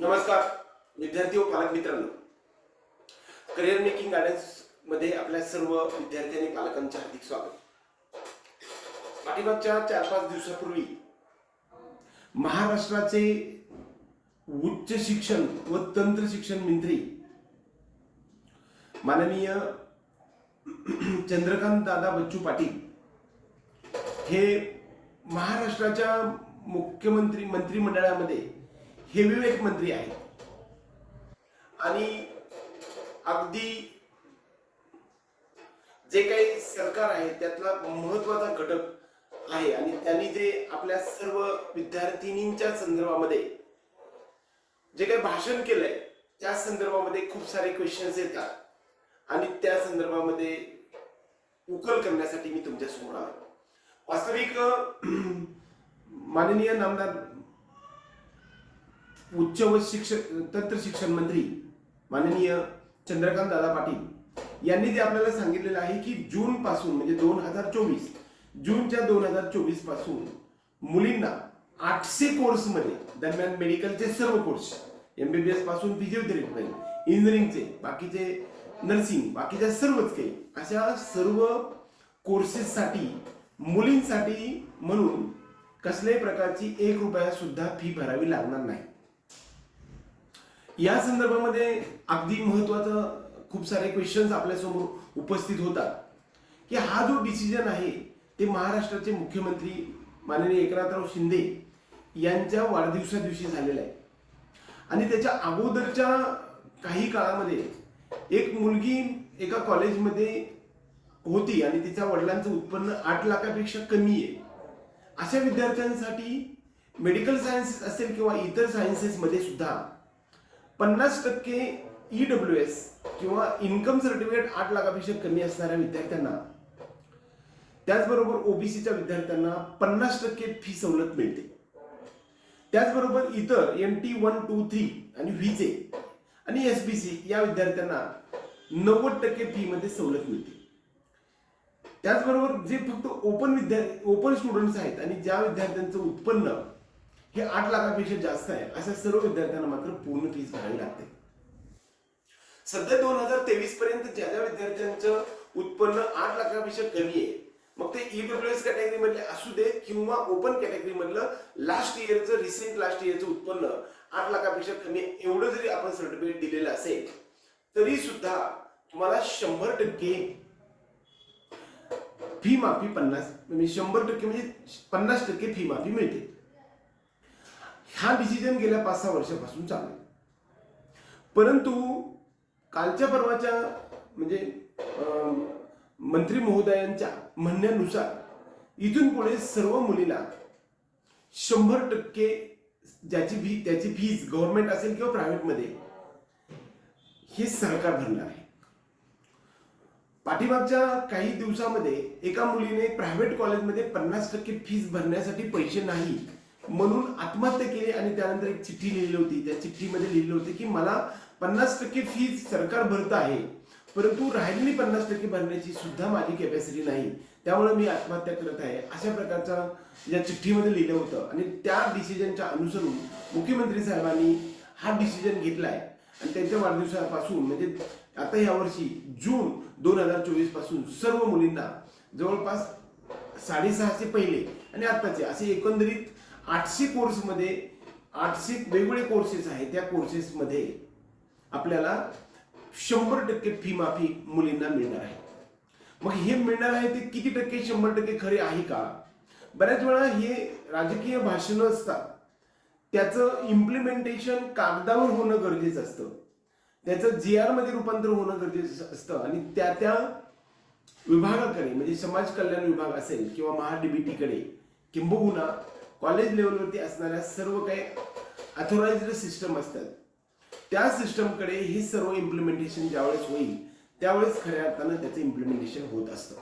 नमस्कार विद्यार्थी व पालक मित्रांनो. करिअर मेकिंग गायडन्समध्ये आपल्या सर्व विद्यार्थी आणि पालकांचे हार्दिक स्वागत. पाठीमागच्या चार पाच दिवसापूर्वी महाराष्ट्राचे उच्च शिक्षण व तंत्र शिक्षण मंत्री माननीय चंद्रकांत दादा बच्चू पाटील हे महाराष्ट्राच्या मुख्यमंत्री मंत्रिमंडळामध्ये हेवीवेट मंत्री आहेत. आणि अगदी जे काही सरकार आहे त्यातला महत्त्वाचा घटक आहे. आणि त्यांनी जे आपल्या सर्व विद्यार्थिनींच्या संदर्भामध्ये जे काही भाषण केलंय त्या संदर्भामध्ये खूप सारे क्वेश्चन्स येतात. आणि त्या संदर्भामध्ये उकल करण्यासाठी मी तुमच्यासमोर आलो वास्तविक माननीय नामदार उच्च व शिक्षण तंत्र शिक्षण मंत्री माननीय चंद्रकांत दादा पाटील यांनी जे आपल्याला सांगितलेलं आहे की जून पासून म्हणजे दोन हजार चोवीस जूनच्या दोन हजार चोवीसपासून मुलींना आठशे कोर्समध्ये दरम्यान मेडिकलचे सर्व कोर्स एमबीबीएसपासून फिजिओथेरपी इंजिनिअरिंगचे बाकीचे नर्सिंग बाकीच्या सर्वच काही अशा सर्व कोर्सेससाठी मुलींसाठी म्हणून कसल्याही प्रकारची एक रुपया सुद्धा फी भरावी लागणार नाही. या संदर्भामध्ये अगदी महत्वाचं खूप सारे क्वेश्चन्स आपल्यासमोर उपस्थित होतात. की हा जो डिसिजन आहे ते महाराष्ट्राचे मुख्यमंत्री माननीय एकनाथराव शिंदे यांच्या वाढदिवसा दिवशी झालेला आहे. आणि त्याच्या अगोदरच्या काही काळामध्ये एक मुलगी एका कॉलेजमध्ये होती आणि तिच्या वडिलांचं उत्पन्न आठ लाखापेक्षा कमी आहे. अशा विद्यार्थ्यांसाठी मेडिकल सायन्सेस असेल किंवा इतर सायन्सेसमध्ये सुद्धा पन्नास टक्के ई डब्ल्यू एस किंवा इन्कम सर्टिफिकेट आठ लाखापेक्षा कमी असणाऱ्या विद्यार्थ्यांना त्याचबरोबर ओबीसीच्या विद्यार्थ्यांना पन्नास टक्के फी सवलत मिळते. त्याचबरोबर इतर M T one two three आणि व्हीचे आणि एस बी सी या विद्यार्थ्यांना नव्वद टक्के फी मध्ये सवलत मिळते. त्याचबरोबर जे फक्त ओपन विद्यार्थी ओपन स्टुडंट्स आहेत आणि ज्या विद्यार्थ्यांचं उत्पन्न हे आठ लाखापेक्षा जास्त आहे. अशा सर्व विद्यार्थ्यांना मात्र पूर्ण फीस भरावी लागते. सध्या दोन हजार तेवीस पर्यंत ज्या ज्या विद्यार्थ्यांचं उत्पन्न आठ लाखापेक्षा कमी आहे मग ते ईडब्ल्यूएस कॅटेगरी मधले असू दे किंवा ओपन कॅटेगरी मधलं लास्ट इयरचं रिसेंट लास्ट इयरचं उत्पन्न आठ लाखापेक्षा कमी एवढं जरी आपण सर्टिफिकेट दिलेलं असेल तरी सुद्धा तुम्हाला शंभर टक्के फी माफी पन्नास म्हणजे शंभर टक्के म्हणजे पन्नास टक्के फी माफी मिळते. हा डिसिजन गेल्या पाच सहा वर्षापासून चालू आहे. परंतु कालच्या परवाच्या म्हणजे मंत्री महोदयांच्या म्हणण्यानुसार इथून पुढे सर्व मुलीला शंभर टक्के ज्याची फी त्याची फीज गव्हर्नमेंट असेल किंवा प्रायव्हेटमध्ये हे सरकार भरणार आहे. पाठीमागच्या काही दिवसामध्ये एका मुलीने प्रायव्हेट कॉलेजमध्ये पन्नास टक्के फीज भरण्यासाठी पैसे नाही. म्हणून आत्महत्या केली आणि त्यानंतर एक चिठ्ठी लिहिली होती. त्या चिठ्ठीमध्ये लिहिलं होते की मला पन्नास टक्के फी सरकार भरत आहे परंतु राहिलेली पन्नास टक्के भरण्याची सुद्धा माझी कॅपॅसिटी नाही. त्यामुळे मी आत्महत्या करत आहे. अशा प्रकारचा या चिठ्ठीमध्ये लिहिलं होतं. आणि त्या डिसिजनच्या अनुसरून मुख्यमंत्री साहेबांनी हा डिसिजन घेतलाय. आणि त्यांच्या वाढदिवसापासून म्हणजे आता यावर्षी जून दोन हजार चोवीसपासून सर्व मुलींना जवळपास साडेसहाशे पहिले आणि आत्ताचे असे एकंदरीत आठशे कोर्समध्ये आठशे वेगवेगळे कोर्सेस आहेत त्या कोर्सेसमध्ये आपल्याला शंभर टक्के फी माफी मुलींना मिळणार आहे. मग हे मिळणार आहे ते किती टक्के शंभर टक्के खरे आहे का? बऱ्याच वेळा हे राजकीय भाषणं असतात. त्याचं इम्प्लिमेंटेशन कागदावर होणं गरजेचं असतं. त्याचं जी आरमध्ये रूपांतर होणं गरजेचं असतं आणि त्या त्या विभागाकडे म्हणजे समाज कल्याण विभाग असेल किंवा महाडीबीटीकडे किंबहुना कॉलेज लेवलवरती असणाऱ्या सर्व काही अथोराइज्ड सिस्टम असतात. त्या सिस्टमकडे हे सर्व इम्प्लिमेंटेशन ज्यावेळेस होईल त्यावेळेस खऱ्या अर्थानं त्याचं इम्प्लिमेंटेशन होत असतं.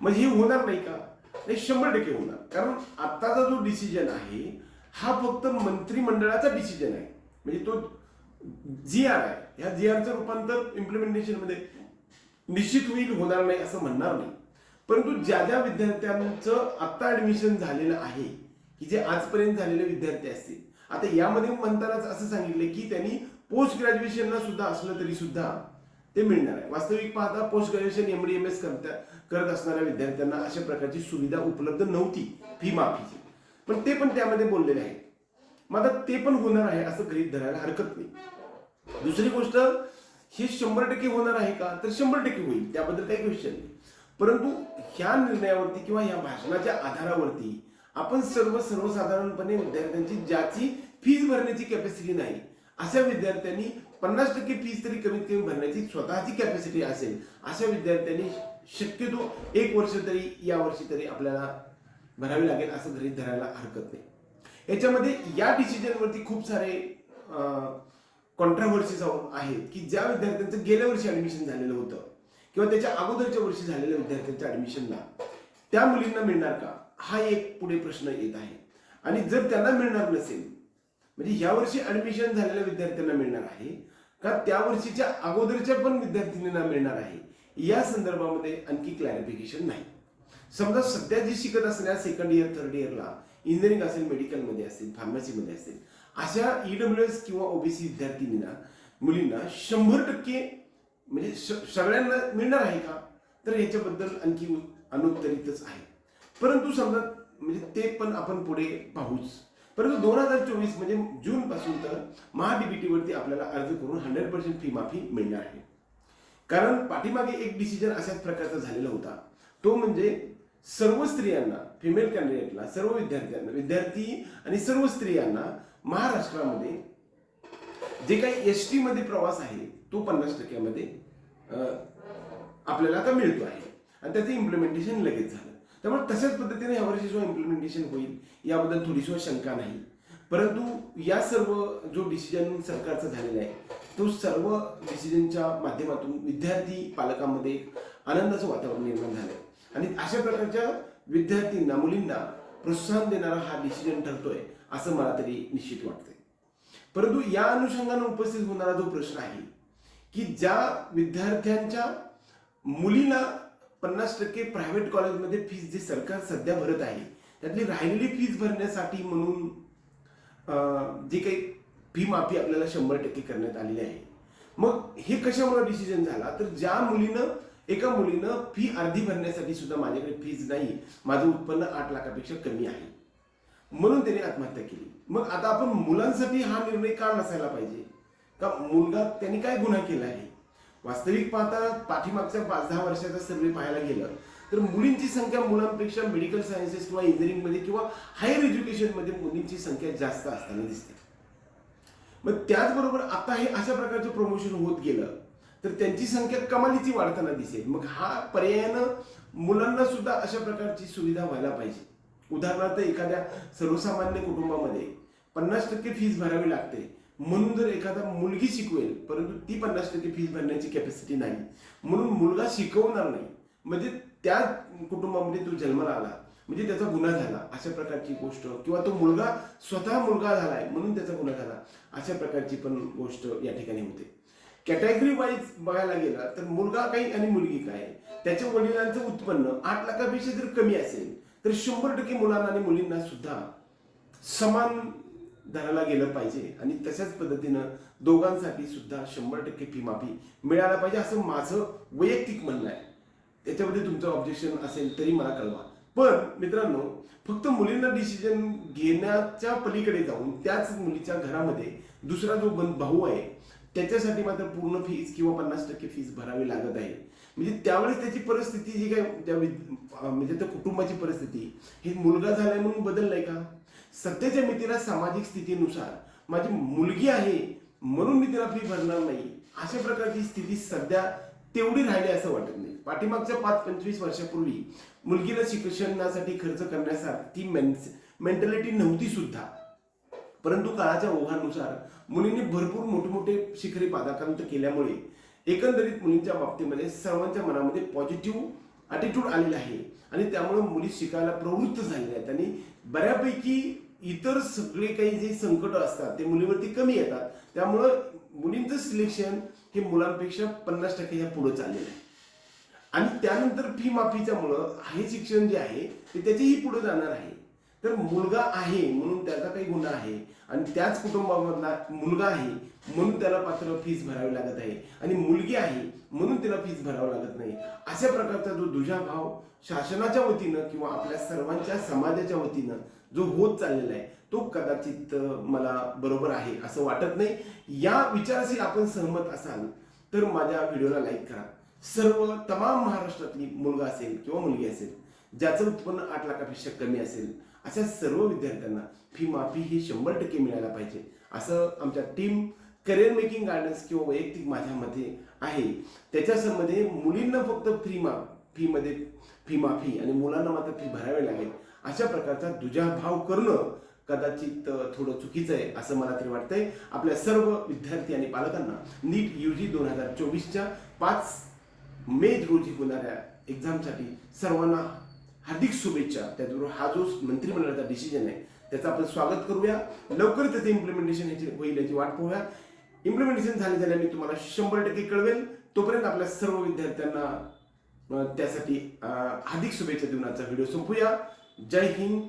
म्हणजे हे होणार नाही का? नाही शंभर टक्के होणार. कारण आत्ताचा जो डिसिजन आहे हा फक्त मंत्रिमंडळाचा डिसिजन आहे. म्हणजे तो जी आर आहे. ह्या जी आरचं रूपांतर इम्प्लिमेंटेशनमध्ये निश्चित होईल होणार नाही असं म्हणणार नाही. परंतु ज्या ज्या विद्यार्थ्यांचं आत्ता ऍडमिशन झालेलं आहे की जे आजपर्यंत झालेले विद्यार्थी असतील आता यामध्ये म्हणतानाच असं सांगितलं की त्यांनी पोस्ट ग्रॅज्युएशनला सुद्धा असलं तरी सुद्धा ते मिळणार आहे. वास्तविक पाहता post graduation M D M S करत असणाऱ्या विद्यार्थ्यांना अशा प्रकारची सुविधा उपलब्ध नव्हती फी माफीची. पण ते पण त्यामध्ये बोललेले आहेत. मग आता ते पण होणार आहे असं गृहित धरायला हरकत नाही. दुसरी गोष्ट हे शंभर टक्के होणार आहे का? तर शंभर टक्के होईल. त्याबद्दल काही क्वेश्चन नाही. परंतु ह्या निर्णयावरती किंवा ह्या भाषणाच्या आधारावरती आपण सर्व सर्वसाधारणपणे विद्यार्थ्यांची ज्याची फीज भरण्याची कॅपॅसिटी नाही अशा विद्यार्थ्यांनी पन्नास टक्के फीज तरी कमीत कमी भरण्याची स्वतःची कॅपॅसिटी असेल अशा विद्यार्थ्यांनी शक्यतो एक वर्ष तरी या वर्षी तरी आपल्याला भरावी लागेल असं गृहित धरायला हरकत नाही. याच्यामध्ये या डिसिजनवरती खूप सारे कॉन्ट्राव्हर्सीज आहेत की ज्या विद्यार्थ्यांचं गेल्या वर्षी ऍडमिशन झालेलं होतं. किंवा त्याच्या अगोदरच्या वर्षी झालेल्या विद्यार्थ्यांच्या ऍडमिशनला त्या मुलींना मिळणार का? हा एक पुढे प्रश्न येत आहे. आणि जर त्यांना मिळणार नसेल म्हणजे ह्या वर्षी ऍडमिशन झालेल्या विद्यार्थ्यांना मिळणार आहे का? त्या वर्षीच्या अगोदरच्या पण विद्यार्थिनींना मिळणार आहे? या संदर्भामध्ये आणखी क्लॅरिफिकेशन नाही. समजा सध्या जी शिकत असणाऱ्या सेकंड इयर थर्ड इयरला इंजिनिअरिंग असेल मेडिकलमध्ये असेल फार्मसीमध्ये असेल अशा ईडब्ल्यू एस किंवा ओबीसी विद्यार्थिनींना मुलींना शंभर टक्के म्हणजे श- सगळ्यांना मिळणार आहे का? तर याच्याबद्दल आणखी अनुत्तरितच आहे. परंतु समजा म्हणजे ते पण आपण पुढे पाहूच. परंतु दोन हजार चोवीस म्हणजे जून पासून तर महाडीबीटी वरती आपल्याला अर्ज करून हंड्रेड पर्सेंट फी माफी मिळणार आहे. कारण पाठीमागे एक डिसिजन अशाच प्रकारचा झालेला होता. तो म्हणजे सर्व स्त्रियांना फिमेल कॅन्डिडेटला सर्व विद्यार्थ्यांना विद्यार्थी आणि सर्व स्त्रियांना महाराष्ट्रामध्ये जे काही एस टीमध्ये प्रवास आहे तो पन्नास टक्क्यामध्ये आपल्याला आता मिळतो आहे. आणि त्याचं इम्प्लिमेंटेशन लगेच झालं. त्यामुळे तशाच पद्धतीने यावर्षी जो इम्प्लिमेंटेशन होईल याबद्दल थोडीशी शंका नाही. परंतु या सर्व जो डिसिजन सरकारचा झालेला आहे तो सर्व डिसिजनच्या माध्यमातून विद्यार्थी पालकांमध्ये एक आनंदाचं वातावरण निर्माण झालं आहे आणि अशा प्रकारच्या विद्यार्थ्यांना मुलींना प्रोत्साहन देणारा हा डिसिजन ठरतोय असं मला तरी निश्चित वाटतं. परंतु या अनुषंगाने उपस्थित होणारा जो प्रश्न आहे की ज्या विद्यार्थ्यांच्या मुलीला पन्नास टक्के प्रायव्हेट कॉलेजमध्ये फीज जे सरकार सध्या भरत आहे त्यातली राहिलेली फीज भरण्यासाठी म्हणून जी जे काही फी माफी आपल्याला शंभर टक्के करण्यात आलेली आहे. मग हे कशामुळे डिसिजन झाला? तर ज्या मुलीनं एका मुलीनं फी अर्धी भरण्यासाठी सुद्धा माझ्याकडे फीज नाही माझं उत्पन्न आठ लाखापेक्षा कमी आहे. म्हणून त्याने आत्महत्या केली. मग आता आपण मुलांसाठी हा निर्णय का नसायला पाहिजे? का मुलगा त्यांनी काय गुन्हा केला आहे? वास्तविक पाहता पाठीमागच्या पाच दहा वर्षाचा सर्वे पाहायला गेलं तर मुलींची संख्या मुलांपेक्षा मेडिकल सायन्सेस किंवा इंजिनिअरिंगमध्ये किंवा हायर एज्युकेशनमध्ये मुलींची संख्या जास्त असताना दिसते. मग त्याचबरोबर आता हे अशा प्रकारचं प्रमोशन होत गेलं तर त्यांची संख्या कमालीची वाढताना दिसेल. मग हा पर्यायानं मुलांना सुद्धा अशा प्रकारची सुविधा व्हायला पाहिजे. उदाहरणार्थ एखाद्या सर्वसामान्य कुटुंबामध्ये पन्नास टक्के फीज भरावी लागते. म्हणून जर एखादा मुलगी शिकवेल परंतु ती पन्नास टक्के फीज भरण्याची कॅपॅसिटी नाही. म्हणून मुलगा शिकवणार नाही. म्हणजे त्या कुटुंबामध्ये तो जन्माला आला म्हणजे त्याचा गुन्हा झाला. अशा प्रकारची गोष्ट. किंवा तो मुलगा स्वतः मुलगा झालाय म्हणून त्याचा गुन्हा झाला. अशा प्रकारची पण गोष्ट या ठिकाणी होते. कॅटेगरी वाईज बघायला गेला तर मुलगा काही आणि मुलगी काय? त्याच्या वडिलांचं उत्पन्न आठ लाखापेक्षा जर कमी असेल तर शंभर टक्के मुलांना आणि मुलींना सुद्धा समान धरायला गेलं पाहिजे. आणि तशाच पद्धतीनं दोघांसाठी सुद्धा शंभर टक्के फी माफी मिळायला पाहिजे असं माझं वैयक्तिक म्हणणं आहे. त्याच्यामध्ये तुमचं ऑब्जेक्शन असेल तरी मला कळवा. पण मित्रांनो फक्त मुलींना डिसिजन घेण्याच्या पलीकडे जाऊन त्याच मुलीच्या घरामध्ये दुसरा जो बंद भाऊ आहे त्याच्यासाठी मात्र पूर्ण फीज किंवा पन्नास टक्के फीज भरावी लागत आहे. म्हणजे त्यावेळेस त्याची परिस्थिती जी काय म्हणजे त्या कुटुंबाची परिस्थिती ही मुलगा झालाय म्हणून बदललाय का? सध्याच्या मितीला सामाजिक स्थितीनुसार माझी मुलगी आहे म्हणून मी तिला फी भरणार नाही. अशा प्रकारची स्थिती सध्या तेवढी राहिली असं वाटत नाही. पाठीमागच्या पाच पंचवीस वर्षापूर्वी मुलगीला शिक्षणासाठी खर्च करण्यासाठी ती मेंटॅलिटी नव्हती सुद्धा. परंतु काळाच्या ओघानुसार मुलींनी भरपूर मोठमोठे शिखरी पादाक्रांत केल्यामुळे एकंदरीत मुलींच्या बाबतीमध्ये सर्वांच्या मनामध्ये पॉझिटिव्ह अटिट्यूड आलेला आहे. आणि त्यामुळे मुली शिकायला प्रवृत्त झालेल्या आहेत. आणि बऱ्यापैकी इतर सगळे काही जे संकट असतात ते मुलीवरती कमी येतात. त्यामुळं मुलींचं सिलेक्शन हे मुलांपेक्षा पन्नास टक्के ह्या पुढे चाललेलं आहे. आणि त्यानंतर फी माफीच्यामुळं हे शिक्षण जे आहे ते त्याचेही पुढे जाणार आहे. तर मुलगा आहे म्हणून त्याचा काही गुन्हा आहे. आणि त्याच कुटुंबामधला मुलगा आहे म्हणून त्याला पात्र फीस भरावी लागत आहे. आणि मुलगी आहे म्हणून तिला फीस भरावं लागत नाही. अशा प्रकारचा जो दुजाभाव शासनाच्या वतीनं किंवा आपल्या सर्वांच्या समाजाच्या वतीनं जो होत चाललेला आहे तो कदाचित मला बरोबर आहे असं वाटत नाही. या विचाराशी आपण सहमत असाल तर माझ्या व्हिडिओला लाईक करा. सर्व तमाम महाराष्ट्रातली मुलगा असेल किंवा मुलगी असेल ज्याचं उत्पन्न आठ लाखापेक्षा कमी असेल अशा सर्व विद्यार्थ्यांना फी माफी ही शंभर टक्के मिळायला पाहिजे. असं आमच्या टीम करिअर मेकिंग गार्डन्स किंवा वैयक्तिक माझ्यामध्ये आहे. त्याच्यामध्ये मुलींना फक्त फ्री मा फीमध्ये फी माफी आणि मुलांना मात्र फी भरावी लागेल. अशा प्रकारचा दुजाभाव करणं कदाचित थोडं चुकीचं आहे असं मला तरी वाटतंय. आपल्या सर्व विद्यार्थी आणि पालकांना नीट यू जी दोन हजार चोवीसच्या पाच मे रोजी होणाऱ्या एक्झामसाठी सर्वांना हार्दिक शुभेच्छा. त्याचबरोबर हा जो मंत्रिमंडळाचा डिसिजन आहे त्याचं आपण स्वागत करूया. लवकर त्याचं इम्प्लिमेंटेशन याची होईल याची वाट पाहूया. इम्प्लिमेंटेशन झाले झाल्या मी तुम्हाला शंभर टक्के कळवेल. तोपर्यंत आपल्या सर्व विद्यार्थ्यांना त्यासाठी अधिक हार्दिक शुभेच्छा देऊन व्हिडिओ संपूया. जय हिंद.